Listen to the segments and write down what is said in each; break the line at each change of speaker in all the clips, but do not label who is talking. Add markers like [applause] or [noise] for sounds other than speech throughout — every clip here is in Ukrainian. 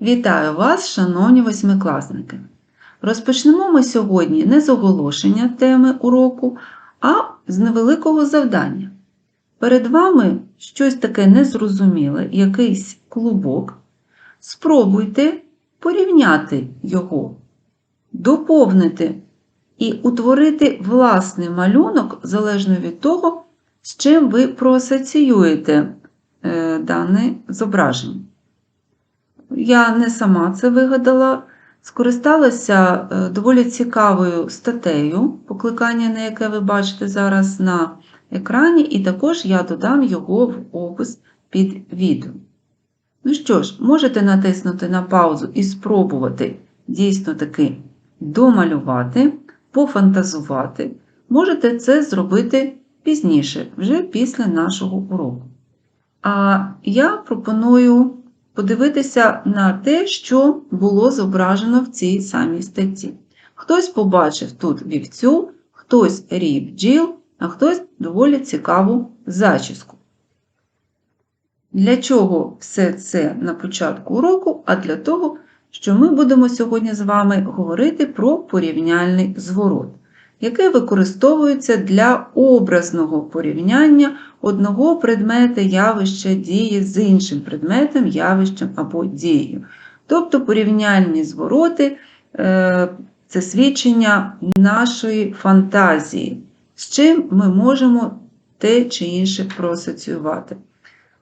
Вітаю вас, шановні восьмикласники! Розпочнемо ми сьогодні не з оголошення теми уроку, а з невеликого завдання. Перед вами щось таке незрозуміле, якийсь клубок. Спробуйте порівняти його, доповнити і утворити власний малюнок залежно від того, з чим ви проасоціюєте е, дане зображення. Я не сама це вигадала, скористалася е, доволі цікавою статтею, покликання на яке ви бачите зараз на екрані, і також я додам його в опис під відео. Ну що ж, можете натиснути на паузу і спробувати дійсно таки домалювати, пофантазувати. Можете це зробити пізніше, вже після нашого уроку. А я пропоную подивитися на те, що було зображено в цій самій статті. Хтось побачив тут вівцю, хтось рій бджіл, а хтось доволі цікаву зачіску. Для чого все це на початку уроку? А для того, що ми будемо сьогодні з вами говорити про порівняльний зворот, який використовується для образного порівняння одного предмета явища дії з іншим предметом, явищем або дією. Тобто порівняльні звороти е, це свідчення нашої фантазії, з чим ми можемо те чи інше проасоціювати.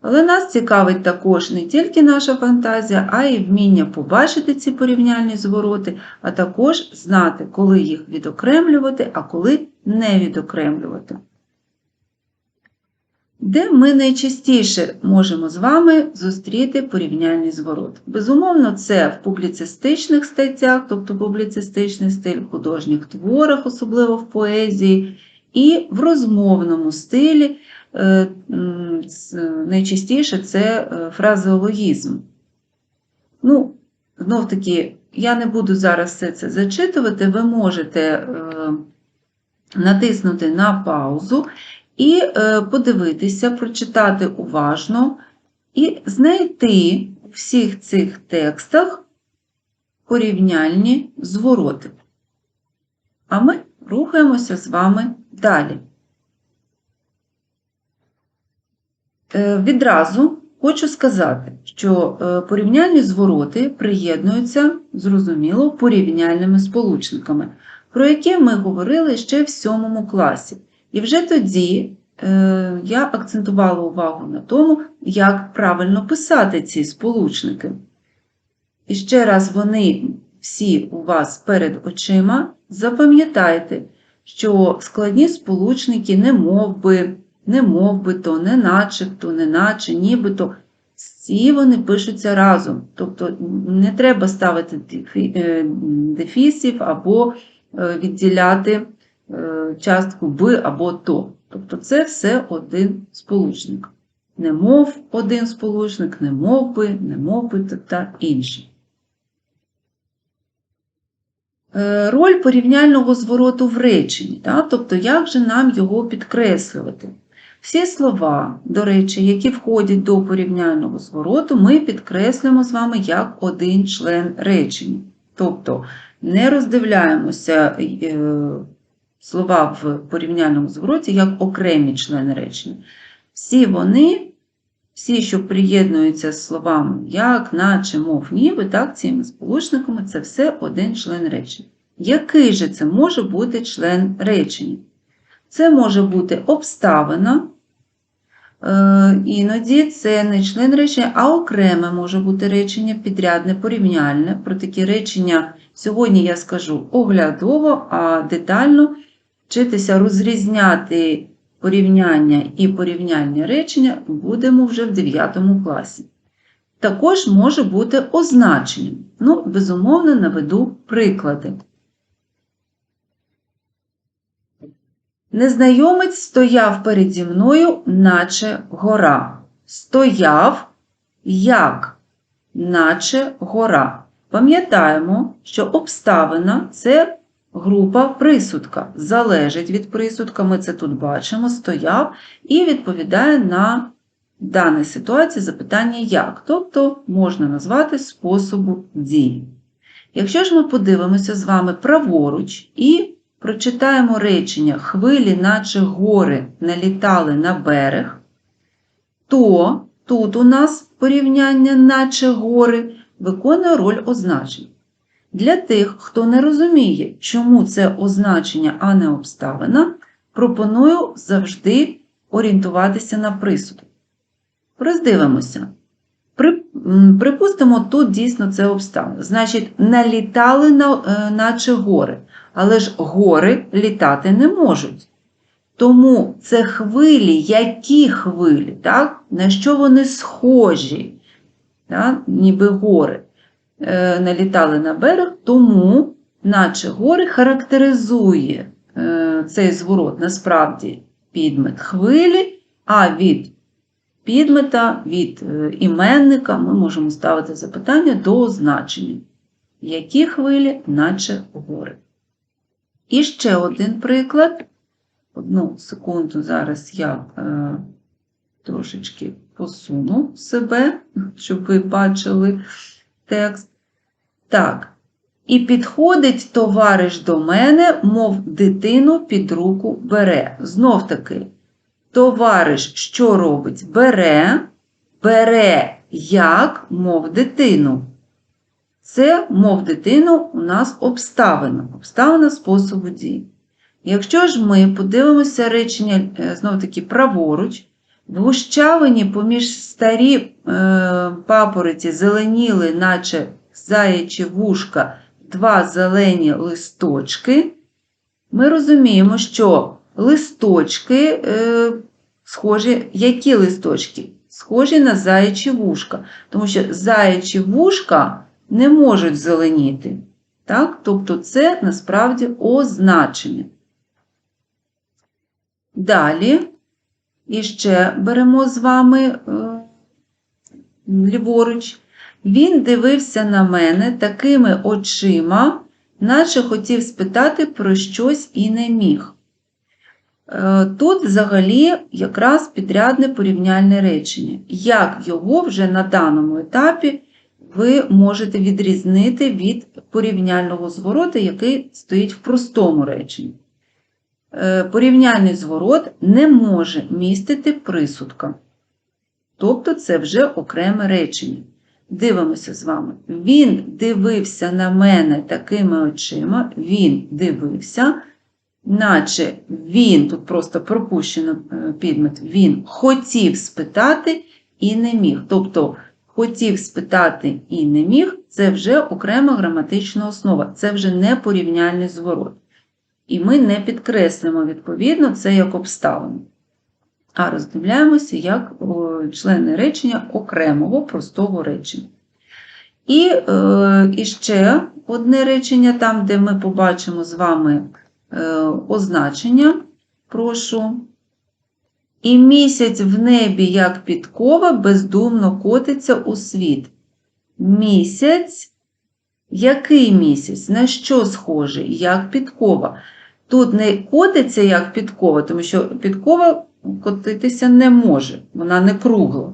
Але нас цікавить також не тільки наша фантазія, а й вміння побачити ці порівняльні звороти, а також знати, коли їх відокремлювати, а коли не відокремлювати. Де ми найчастіше можемо з вами зустріти порівняльний зворот? Безумовно, це в публіцистичних статтях, тобто публіцистичний стиль в художніх творах, особливо в поезії, і в розмовному стилі. Е, найчастіше це е, фразеологізм. Ну, знов таки, я не буду зараз все це зачитувати, ви можете е, натиснути на паузу і подивитися, прочитати уважно і знайти у всіх цих текстах порівняльні звороти. А ми рухаємося з вами далі. Е, відразу хочу сказати, що е, порівняльні звороти приєднуються, зрозуміло, порівняльними сполучниками, про які ми говорили ще в сьомому класі. І вже тоді е, я акцентувала увагу на тому, як правильно писати ці сполучники. І ще раз вони всі у вас перед очима. Запам'ятайте, що складні сполучники не мов би, не мов би то, не начебто, не наче, нібито. Всі вони пишуться разом. Тобто не треба ставити е, дефісів або е, відділяти е, частку би або то. Тобто це все один сполучник. Не мов один сполучник, не мов би, не мов би та інший. Роль порівняльного звороту в реченні, тобто як же нам його підкреслювати? Всі слова, до речі, які входять до порівняльного звороту, ми підкреслюємо з вами як один член речення. Тобто не роздивляємося е, слова в порівняльному звороті як окремі члени речення. Всі вони, всі, що приєднуються з словами як, наче, мов, ніби, так, цими сполучниками, це все один член речення. Який же це може бути член речення? Це може бути обставина, іноді це не член речення, а окреме може бути речення, підрядне, порівняльне. Про такі речення сьогодні я скажу оглядово, а детально вчитися розрізняти порівняння і порівняльні речення будемо вже в 9 класі. Також може бути означенням. Ну, безумовно, наведу приклади. Незнайомець стояв переді мною, наче гора. Стояв як, наче гора. Пам'ятаємо, що обставина це група присудка. Залежить від присудка, ми це тут бачимо, стояв і відповідає на даній ситуації запитання як, тобто можна назвати способу дії. Якщо ж ми подивимося з вами праворуч і прочитаємо речення хвилі, наче гори налітали на берег, то тут у нас порівняння наче гори виконує роль означень. Для тих, хто не розуміє, чому це означення, а не обставина, пропоную завжди орієнтуватися на присуд. Роздивимося. Припустимо, тут дійсно це обставина. Значить, налітали на, е, наче гори, але ж гори літати не можуть. Тому це хвилі, які хвилі, так? на що вони схожі, так? ніби гори е, налітали на берег, тому, наче гори, характеризує е, цей зворот насправді підмет хвилі, а від підмета, від е, іменника ми можемо ставити запитання до означення. Які хвилі, наче гори. І ще один приклад. Одну секунду, зараз я е, трошечки посуну себе, щоб ви бачили текст. Так. І підходить товариш до мене, мов дитину під руку бере. Знов таки, товариш що робить? Бере, бере як, мов дитину. Це, мов дитину, у нас обставина, обставина способу дії. Якщо ж ми подивимося речення знов таки праворуч, в гущавині поміж старі е, папороті зеленіли, наче заячі вушка, два зелені листочки, ми розуміємо, що листочки е, схожі, які листочки? Схожі на заячі вушка, тому що заячі вушка не можуть зеленіти. Так? Тобто це насправді означення. Далі, іще беремо з вами е, ліворуч. Він дивився на мене такими очима, наче хотів спитати про щось і не міг. Е, Тут взагалі якраз підрядне порівняльне речення. Як його вже на даному етапі ви можете відрізнити від порівняльного звороту, який стоїть в простому реченні. Е, Порівняльний зворот не може містити присудка. Тобто це вже окреме речення. Дивимося з вами. Він дивився на мене такими очима, він дивився, наче він, тут просто пропущено е, підмет, він хотів спитати і не міг. Тобто, хотів спитати і не міг це вже окрема граматична основа, це вже не порівняльний зворот. І ми не підкреслимо, відповідно, це як обставину. А роздивляємося як члени речення окремого простого речення. І, е, і ще одне речення, там, де ми побачимо з вами е, означення, прошу. І місяць в небі, як підкова, бездумно котиться у світ. Місяць, який місяць? На що схожий? Як підкова. Тут не котиться як підкова, тому що підкова котитися не може, вона не кругла.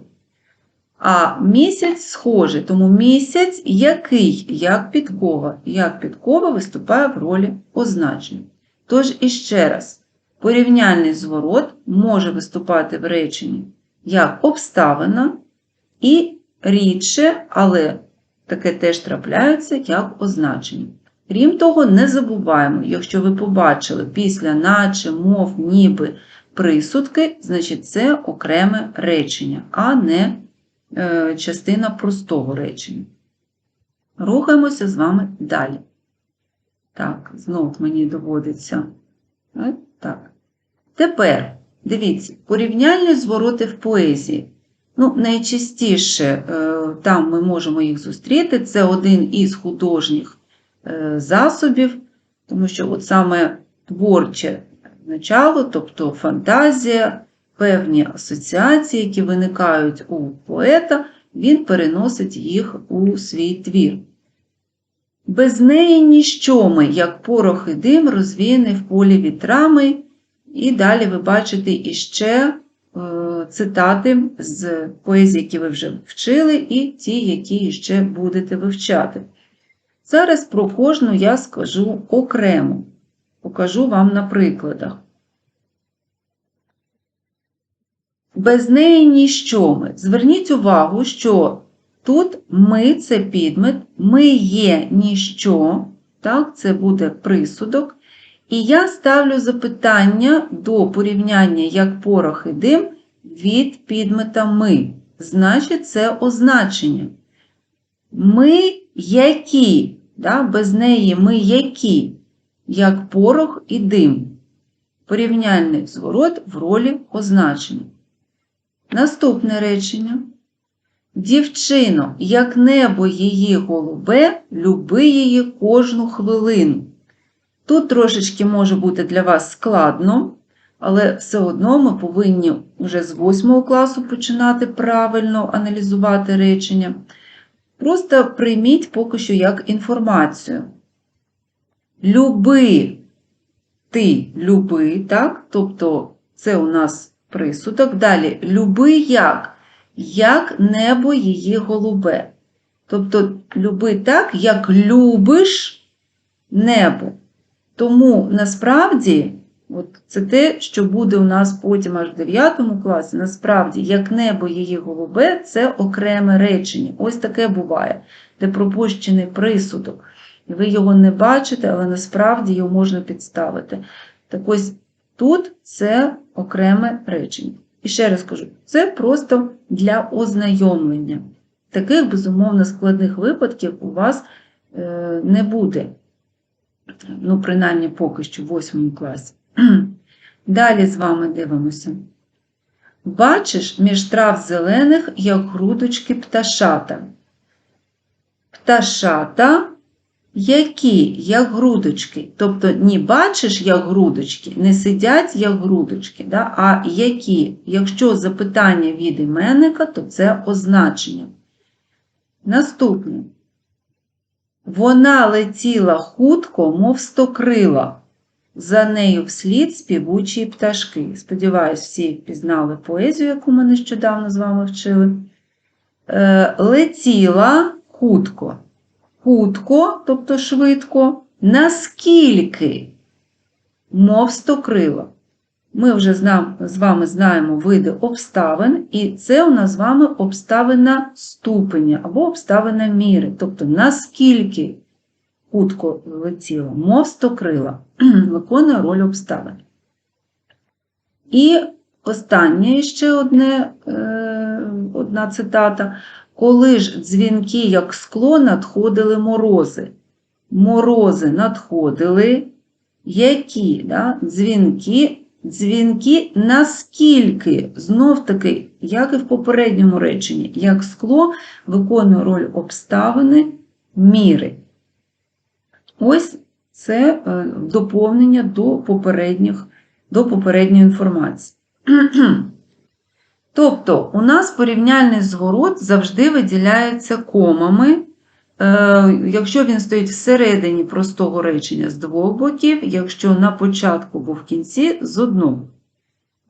А місяць схожий, тому місяць який, як підкова, як підкова виступає в ролі означення. Тож, іще раз, порівняльний зворот може виступати в реченні як обставина і рідше, але таке теж трапляється як означення. Крім того, не забуваємо, якщо ви побачили після наче, мов, ніби присудки, значить це окреме речення, а не е, частина простого речення. Рухаємося з вами далі. Так, знов мені доводиться. Е, так. Тепер, дивіться, порівняльні звороти в поезії. Ну, Найчастіше е, там ми можемо їх зустріти. Це один із художніх е, засобів, тому що от саме творче начало, тобто фантазія, певні асоціації, які виникають у поета, він переносить їх у свій твір. Без неї ніщо ми, як порох і дим, розвіяний в полі вітрами, і далі ви бачите іще е, цитати з поезії, які ви вже вчили, і ті, які ще будете вивчати. Зараз про кожну я скажу окремо, покажу вам на прикладах. Без неї ніщо ми. Зверніть увагу, що тут ми це підмет, ми є ніщо, так, це буде присудок. І я ставлю запитання до порівняння як порох і дим від підмета ми. Значить, це означення. Ми які, да? без неї ми які, як порох і дим. Порівняльний зворот в ролі означення. Наступне речення. Дівчино, як небо її голубе, люби її кожну хвилину. Тут трошечки може бути для вас складно, але все одно ми повинні вже з 8 класу починати правильно аналізувати речення. Просто прийміть поки що як інформацію. Люби, ти люби, так? Тобто це у нас присудок. Далі люби як? Як небо її голубе. Тобто люби так, як любиш небо. Тому насправді, от це те, що буде у нас потім аж в 9 класі, насправді, як небо її голубе, це окреме речення. Ось таке буває, де пропущений присудок. І ви його не бачите, але насправді його можна підставити. Так ось тут це окреме речення. І ще раз кажу, це просто для ознайомлення. Таких, безумовно, складних випадків у вас е, не буде ну, принаймні поки що в 8 класі. [clears throat] Далі з вами дивимося. Бачиш між трав зелених, як грудочки пташата. Пташата, які, як грудочки. Тобто, не бачиш, як грудочки, не сидять, як грудочки, да? а які, якщо запитання від іменника, то це означення. Наступне. Вона летіла хутко, мов стокрила. За нею вслід співучі пташки. Сподіваюсь, всі пізнали поезію, яку ми нещодавно з вами вчили. Е, летіла хутко. Хутко, тобто швидко, наскільки, мов стокрила. Ми вже з вами знаємо види обставин, і це у нас з вами обставина ступеня або обставина міри. Тобто, наскільки хутко летіло, мов стокрила, [clears throat] виконує роль обставин. І останнє ще одне, е, одна цитата. Коли ж дзвінки, як скло, надходили морози. Морози надходили, які да, дзвінки Дзвінки наскільки, знов таки, як і в попередньому реченні, як скло виконує роль обставини міри. Ось це е, доповнення до попередніх, до попередньої інформації. [clears throat] Тобто, у нас порівняльний зворот завжди виділяється комами. Е, якщо він стоїть всередині простого речення з двох боків, якщо на початку або в кінці з одного.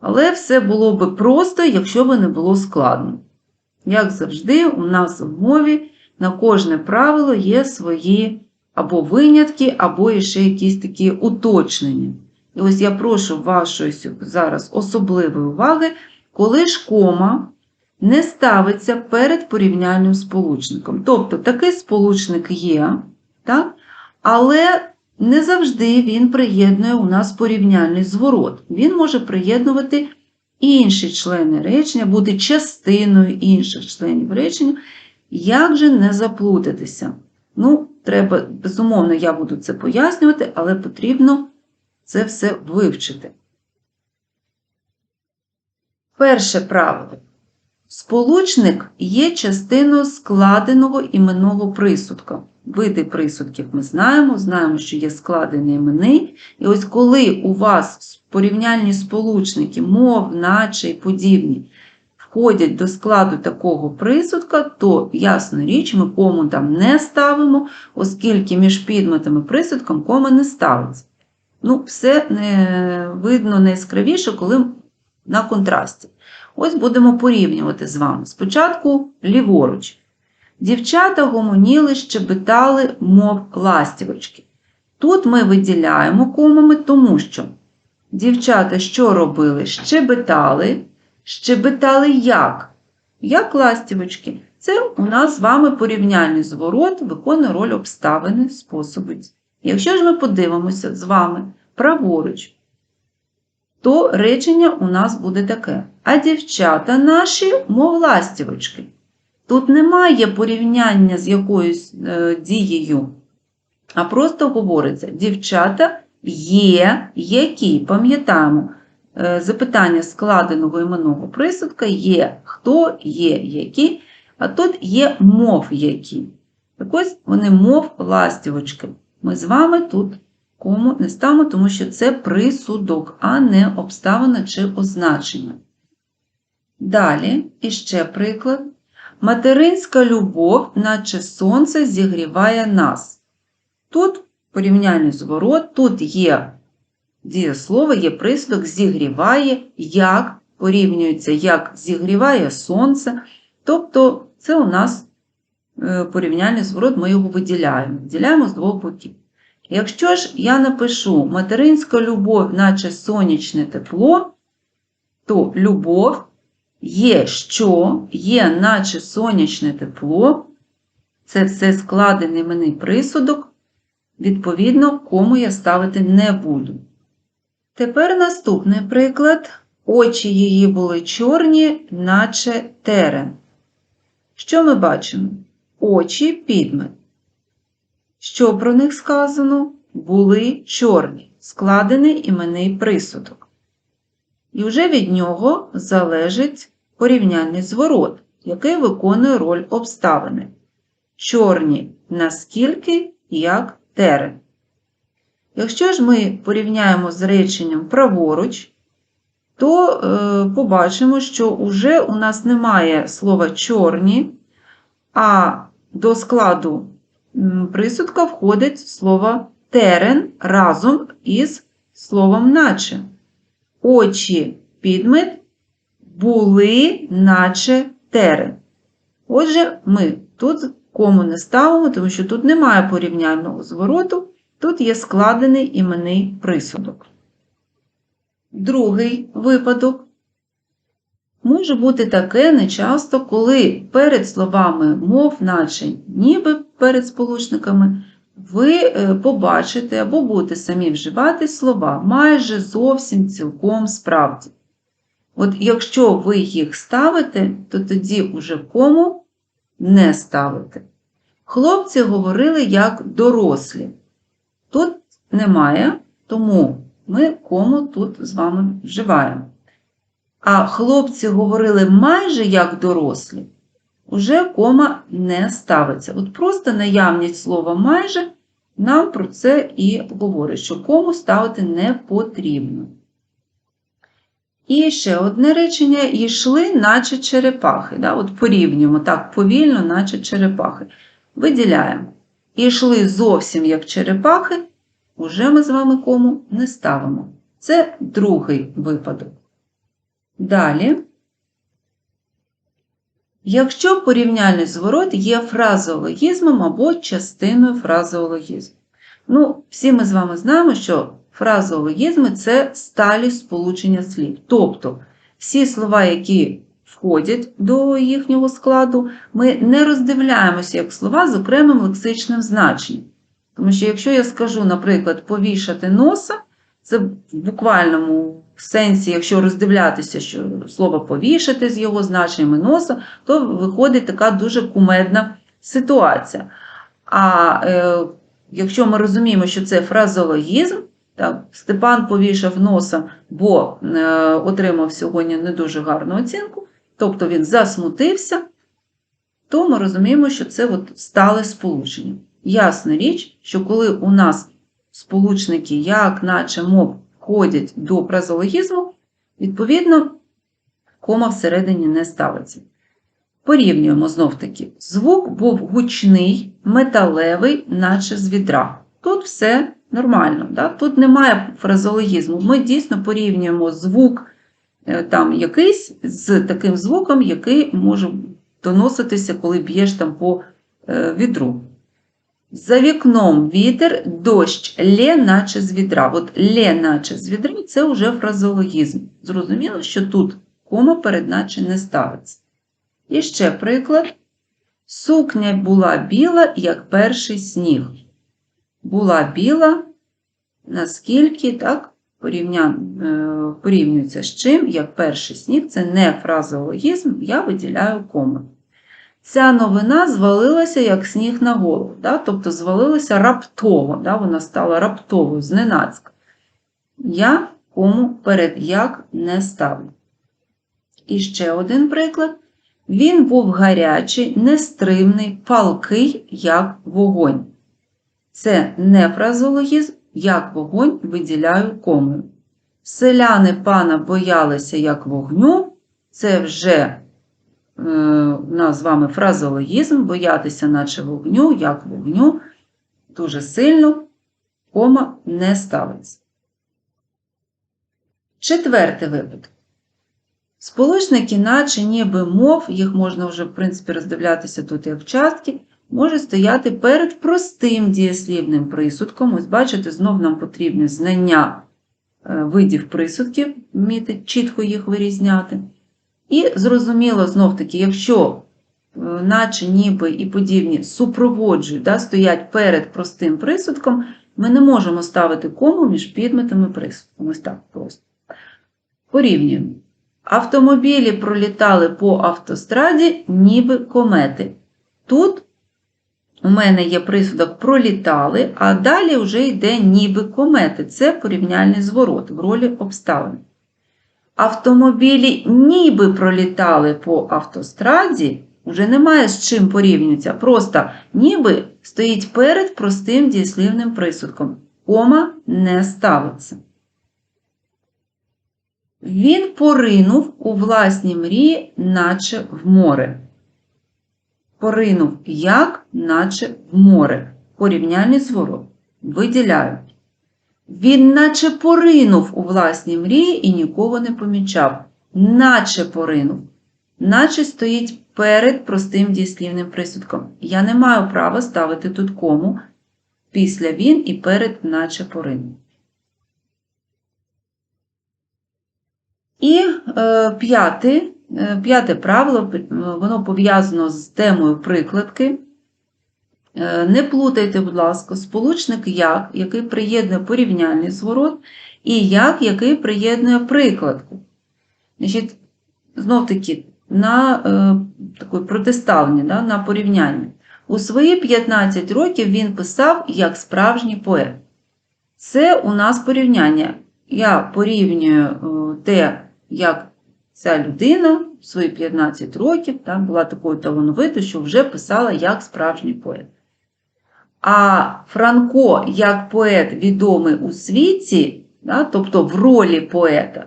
Але все було би просто, якщо би не було складно. Як завжди, у нас в мові на кожне правило є свої або винятки, або ще якісь такі уточнення. І ось я прошу вашої зараз особливої уваги, коли ж кома не ставиться перед порівняльним сполучником. Тобто такий сполучник є, так? але не завжди він приєднує у нас порівняльний зворот. Він може приєднувати інші члени речення, бути частиною інших членів речення. Як же не заплутатися? Ну, треба, безумовно, я буду це пояснювати, але потрібно це все вивчити. Перше правило. Сполучник є частиною складеного іменного присудка. Види присудків ми знаємо, знаємо, що є складений іменний. І ось коли у вас порівняльні сполучники, мов, наче і подібні, входять до складу такого присудка, то, ясна річ, ми кому там не ставимо, оскільки між підметом і присудком кома не ставиться. Ну, Все не видно найяскравіше, коли на контрасті. Ось будемо порівнювати з вами. Спочатку ліворуч. Дівчата гомоніли, щебетали, мов ластівочки. Тут ми виділяємо комами, тому що дівчата що робили? Щебетали. Щебетали як? Як ластівочки. Це у нас з вами порівняльний зворот виконує роль обставини способу. Якщо ж ми подивимося з вами праворуч, то речення у нас буде таке. А дівчата наші, мов ластівочки. Тут немає порівняння з якоюсь е, дією, а просто говориться: дівчата є, які, пам'ятаємо, е, запитання складеного іменного присудка є хто, є які, а тут є мов які. Так ось вони мов ластівочки. Ми з вами тут кому не ставимо, тому що це присудок, а не обставина чи означення. Далі, іще приклад. Материнська любов, наче сонце, зігріває нас. Тут порівняльний зворот, тут є дієслово, є присудок, зігріває, як порівнюється, як зігріває сонце. Тобто це у нас е, порівняльний зворот, ми його виділяємо. Виділяємо з двох боків. Якщо ж я напишу материнська любов, наче сонячне тепло, то любов є що, є, наче сонячне тепло, це все складений мене присудок, відповідно, кому я ставити не буду. Тепер наступний приклад. Очі її були чорні, наче терен. Що ми бачимо? Очі підмет. Що про них сказано? Були чорні, складений іменний присудок. І вже від нього залежить порівняльний зворот, який виконує роль обставини. Чорні наскільки, як терен. Якщо ж ми порівняємо з реченням праворуч, то е, побачимо, що вже у нас немає слова чорні, а до складу присудка входить слово терен разом із словом наче. Очі підмет були, наче терен. Отже, ми тут кому не ставимо, тому що тут немає порівняльного звороту, тут є складений іменний присудок. Другий випадок може бути таке нечасто, коли перед словами мов, наче ніби перед сполучниками, ви е, побачите або будете самі вживати слова майже зовсім цілком справді. От якщо ви їх ставите, то тоді уже кому не ставите. Хлопці говорили як дорослі. Тут немає, тому ми кому тут з вами вживаємо. А хлопці говорили майже як дорослі, уже кома не ставиться. От просто наявність слова майже нам про це і говорить, що кому ставити не потрібно. І ще одне речення йшли, наче черепахи. Да? От порівнюємо так повільно, наче черепахи. Виділяємо. Ішли зовсім як черепахи, уже ми з вами кому не ставимо. Це другий випадок. Далі. Якщо порівняльний зворот є фразеологізмом або частиною фразеологізму. Ну, всі ми з вами знаємо, що фразеологізми це сталі сполучення слів. Тобто всі слова, які входять до їхнього складу, ми не роздивляємося як слова з окремим лексичним значенням. Тому що, якщо я скажу, наприклад, повішати носа, це в буквальному сенсі, якщо роздивлятися, що слово повішати з його значеннями носа, то виходить така дуже кумедна ситуація. А е, якщо ми розуміємо, що це фразологізм, так, Степан повішав носа, бо е, отримав сьогодні не дуже гарну оцінку, тобто він засмутився, то ми розуміємо, що це от стале сполучення. Ясна річ, що коли у нас сполучники як, наче, мов входять до фразологізму, відповідно, кома всередині не ставиться. Порівнюємо знов-таки. Звук був гучний, металевий, наче з відра. Тут все нормально. Да? Тут немає фразологізму. Ми дійсно порівнюємо звук е, там якийсь з таким звуком, який може доноситися, коли б'єш там по е, відру. За вікном вітер, дощ, лє, наче з відра. От лє, наче з відра це вже фразологізм. Зрозуміло, що тут кома перед наче не ставиться. І ще приклад. Сукня була біла, як перший сніг. Була біла, наскільки так, е, порівнюється з чим, як перший сніг, це не фразеологізм, я виділяю кому. Ця новина звалилася як сніг на голову, да? тобто звалилася раптово, да? вона стала раптовою, зненацька. Я кому перед як не ставлю. І ще один приклад. Він був гарячий, нестримний, палкий, як вогонь. Це не фразологізм, як вогонь виділяю комою. Селяни пана боялися як вогню, це вже у нас з вами фразологізм, боятися, наче вогню, як вогню, дуже сильно, кома не ставиться. Четвертий випадок. Сполучники, наче ніби мов, їх можна вже, в принципі, роздивлятися тут як частки, може стояти перед простим дієслівним присудком. Ось, бачите, знов нам потрібне знання е, видів присудків, вміти чітко їх вирізняти. І зрозуміло, знов-таки, якщо е, наче ніби і подібні супроводжують, да, стоять перед простим присудком, ми не можемо ставити кому між підметами присудком. Ось так просто. Порівнюємо. Автомобілі пролітали по автостраді, ніби комети. Тут у мене є присудок пролітали, а далі вже йде ніби комети. Це порівняльний зворот в ролі обставин. Автомобілі ніби пролітали по автостраді, вже немає з чим порівнюється. Просто ніби стоїть перед простим дієслівним присудком. Кома не ставиться. Він поринув у власні мрії, наче в море. Поринув як, наче в море. Порівняльний зворот. Виділяю. Він наче поринув у власні мрії і нікого не помічав. Наче поринув. Наче стоїть перед простим дієслівним присудком. Я не маю права ставити тут кому після він і перед наче поринув. І е, п'яте, п'яте правило, воно пов'язано з темою прикладки. Е, не плутайте, будь ласка, сполучник як, який приєднує порівняльний зворот, і як, який приєднує прикладку. Знов таки, на е, таке протиставлення, да, на порівняння. У свої 15 років він писав як справжній поет. Це у нас порівняння. Я порівнюю е, те, як ця людина в свої 15 років та, була такою талановитою, що вже писала як справжній поет. А Франко, як поет відомий у світі, да, тобто в ролі поета,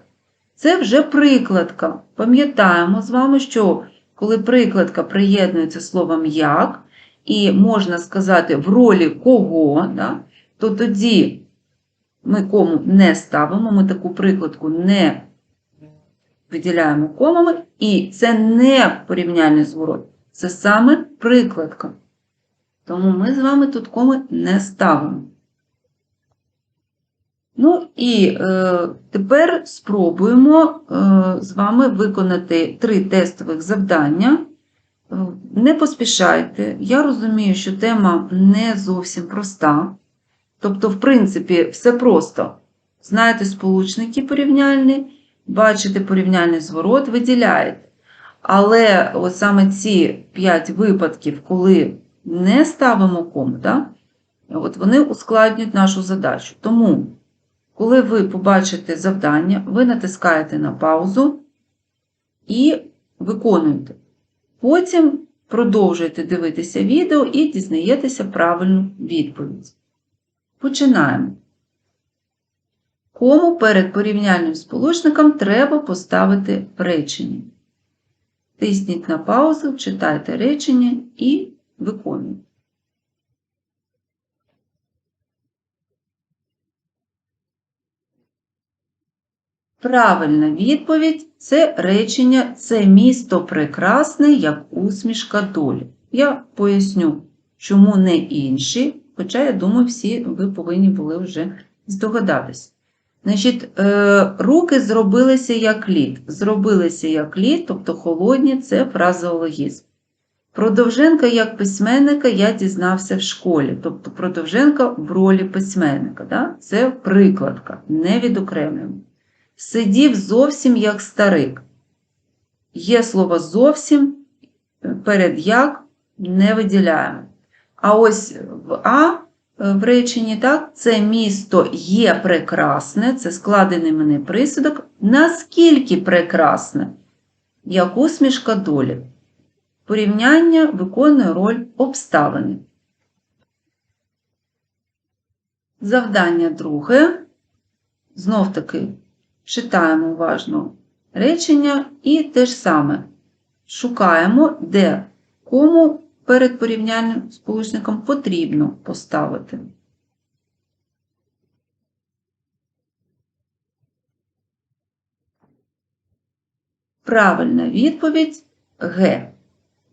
це вже прикладка. Пам'ятаємо з вами, що коли прикладка приєднується словом як, і можна сказати в ролі кого, да, то тоді ми кому не ставимо, ми таку прикладку не виділяємо комами, і це не порівняльний зворот, це саме прикладка. Тому ми з вами тут коми не ставимо. Ну і е, тепер спробуємо е, з вами виконати три тестових завдання. Е, не поспішайте, я розумію, що тема не зовсім проста. Тобто, в принципі, все просто. Знаєте сполучники порівняльні, бачите порівняльний зворот, виділяєте. Але от саме ці 5 випадків, коли не ставимо кому, да, от вони ускладнюють нашу задачу. Тому, коли ви побачите завдання, ви натискаєте на паузу і виконуєте. Потім продовжуєте дивитися відео і дізнаєтеся правильну відповідь. Починаємо. Кому перед порівняльним сполучником треба поставити речення. Тисніть на паузу, читайте речення і виконуйте. Правильна відповідь це речення це місто прекрасне, як усмішка долі. Я поясню, чому не інші, хоча, я думаю, всі ви повинні були вже здогадатись. Значить, е, руки зробилися як лід. Зробилися як лід, тобто холодні це фразеологізм. Про Довженка як письменника я дізнався в школі, тобто про Довженка в ролі письменника. Да? Це прикладка, не відокремлюємо. Сидів зовсім як старик. Є слово зовсім, перед як не виділяємо. А ось в А в реченні, так, це місто є прекрасне, це складений мене присудок. Наскільки прекрасне, як усмішка долі. Порівняння виконує роль обставини. Завдання друге. Знов таки читаємо уважно речення і те ж саме шукаємо, де кому перед порівняльним сполучником потрібно поставити. Правильна відповідь Г.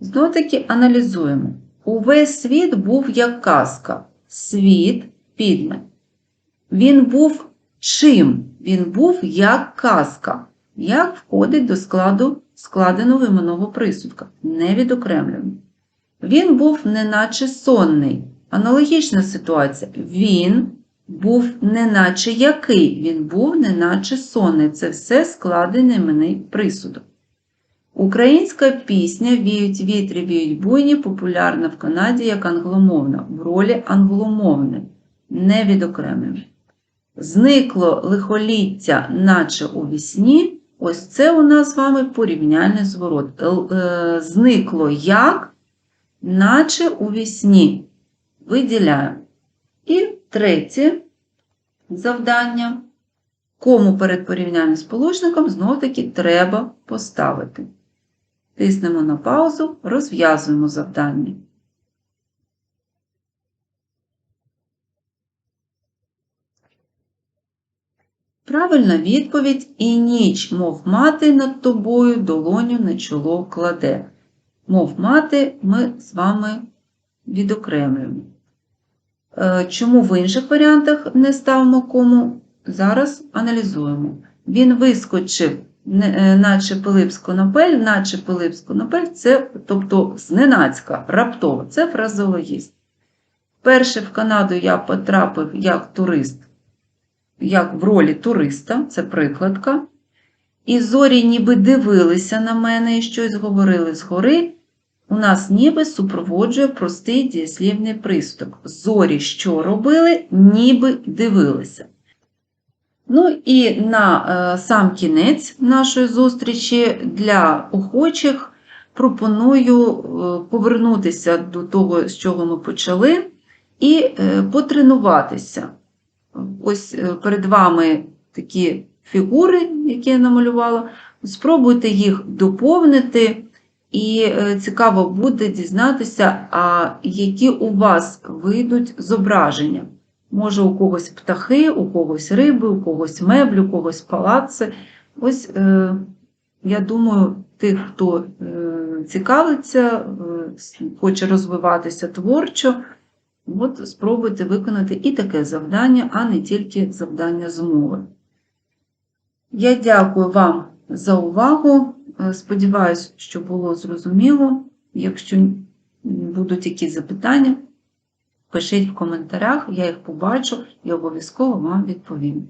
Знов таки аналізуємо. Увесь світ був як казка. Світ підме. Він був чим? Він був як казка. Як входить до складу складеного іменного присудка. Не відокремлюємо. Він був неначе сонний. Аналогічна ситуація. Він був неначе який. Він був неначе сонний. Це все складений іменний присудок. Українська пісня Віють вітрі, віють буйні популярна в Канаді як англомовна, в ролі англомовної, не відокремлюємо. Зникло лихоліття, наче у вісні. Ось це у нас з вами порівняльний зворот. Е, зникло як, наче у вісні. Виділяємо. І третє завдання. Кому перед порівняльним сполучником знов-таки треба поставити. Тиснемо на паузу, розв'язуємо завдання. Правильна відповідь і ніч, мов мати над тобою долоню на чоло кладе. Мов мати, ми з вами відокремлюємо. Е, чому в інших варіантах не ставимо кому? Зараз аналізуємо. Він вискочив, наче Пилипсько-Напель, наче Пилипсько-Напель, це, тобто зненацька, раптово, це фразеологізм. Перше в Канаду я потрапив як турист як в ролі туриста, це прикладка. І зорі ніби дивилися на мене і щось говорили згори. У нас ніби супроводжує простий дієслівний приступ. Зорі що робили, ніби дивилися. Ну і на е, сам кінець нашої зустрічі для охочих пропоную е, повернутися до того, з чого ми почали, і е, потренуватися. Ось перед вами такі фігури, які я намалювала. Спробуйте їх доповнити, і цікаво буде дізнатися, а які у вас вийдуть зображення. Може, у когось птахи, у когось риби, у когось меблі, у когось палаци. Ось, е, я думаю, тих, хто цікавиться, хоче розвиватися творчо. От спробуйте виконати і таке завдання, а не тільки завдання з мови. Я дякую вам за увагу. Е, сподіваюсь, що було зрозуміло. Якщо будуть якісь запитання, пишіть в коментарях, я їх побачу і обов'язково вам відповім.